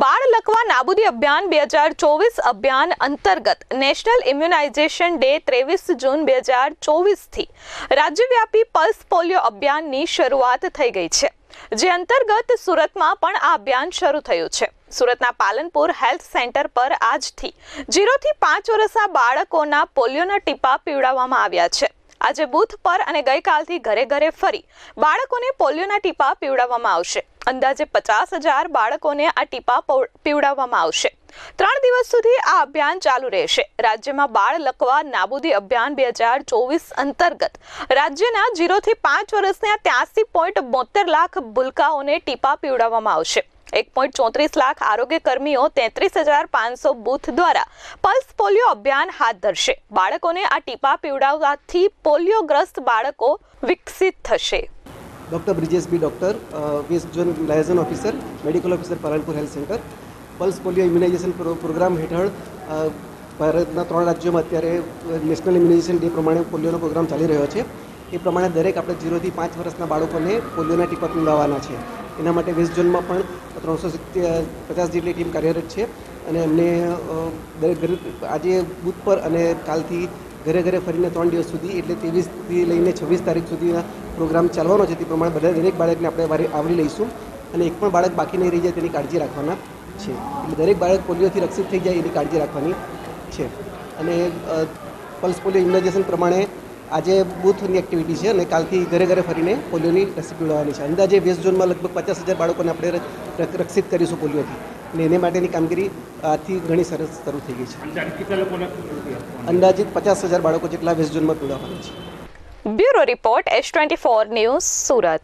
બાળ લકવા નાબૂદી અભિયાન બે હજાર ચોવીસ અભિયાન અંતર્ગત નેશનલ ઇમ્યુનાઇઝેશન ડે ત્રેવીસ જૂન બે હજાર ચોવીસથી રાજ્યવ્યાપી પલ્સ પોલિયો અભિયાનની શરૂઆત થઈ ગઈ છે, જે અંતર્ગત સુરતમાં પણ આ અભિયાન શરૂ થયું છે. સુરતના પાલનપુર હેલ્થ સેન્ટર પર આજથી જીરોથી પાંચ વર્ષના બાળકોના પોલિયોના ટીપા પીવડાવવામાં આવ્યા છે. આજે બૂથ પર અને ગઈકાલથી ઘરે ઘરે ફરી બાળકોને પોલિયોના ટીપા પીવડાવવામાં આવશે. અંદાજે પચાસ હજાર બાળકોને આ ટીપા પીવડાવવામાં આવશે. ત્રણ દિવસ સુધી આ અભિયાન ચાલુ રહેશે. રાજ્યમાં બાળ લકવા નાબૂદી અભિયાન બે હજાર ચોવીસ અંતર્ગત રાજ્યના જીરોથી પાંચ વર્ષના ત્યાસી પોઈન્ટ બોતેર લાખ ભૂલકાઓને ટીપા પીવડાવવામાં આવશે. એક પોઈન્ટ ચોત્રીસ લાખ આરોગ્ય કર્મીઓ તેત્રીસ હજાર પાંચસો બૂથ દ્વારા પલ્સ પોલિયો અભિયાન હાથ ધરશે. બાળકોને આ ટીપા પીવડાવવાથી પોલિયોગ્રસ્ત બાળકો વિકસિત થશે. Doctor Brijesh B doctor west zone liaison officer, medical officer, Palanpur health centre. Pulse polio immunisation programme હેઠળ ભારતના ત્રણ રાજ્યોમાં અત્યારે નેશનલ ઇમ્યુનાઇઝેશન ડે પ્રમાણે પોલિયોનો પ્રોગ્રામ ચાલી રહ્યો છે. એ પ્રમાણે દરેક આપણે જીરોથી પાંચ વર્ષના બાળકોને પોલિયોના ટીપા પીવડાવવાના છે. એના માટે વેસ્ટ ઝોનમાં પણ ત્રણસો પચાસ જેટલી ટીમ કાર્યરત છે. અને એમને દરેક ઘરે, આજે બુથ પર અને કાલથી ઘરે ઘરે ફરીને ત્રણ દિવસ સુધી, એટલે ત્રેવીસથી લઈને છવ્વીસ તારીખ સુધીના પ્રોગ્રામ ચાલવાનો છે. તે પ્રમાણે બધા દરેક બાળકને આપણે વારે, આવરી લઈશું. અને એક પણ બાળક બાકી નહીં રહી જાય તેની કાળજી રાખવાના છે. એટલે દરેક બાળક પોલિયોથી રક્ષિત થઈ જાય એની કાળજી રાખવાની છે. અને પલ્સ પોલિયો ઇમ્યુનાઇઝેશન પ્રમાણે આજે બૂથની એક્ટિવિટી છે અને કાલથી ઘરે ઘરે ફરીને પોલિયોની રસી પીવડાવવાની છે. અંદાજે વેસ્ટ ઝોનમાં લગભગ પચાસ હજાર બાળકોને આપણે રક્ષિત કરીશું પોલિયોથી. અને એને માટેની કામગીરી આથી ઘણી સરસ શરૂ થઈ ગઈ છે. અંદાજે કેટલા લોકોને આપવાનું? અંદાજિત પચાસ હજાર બાળકો જેટલા વેસ્ટ ઝોનમાં પીવડાવવાના છે. Bureau report S twenty four news Surat.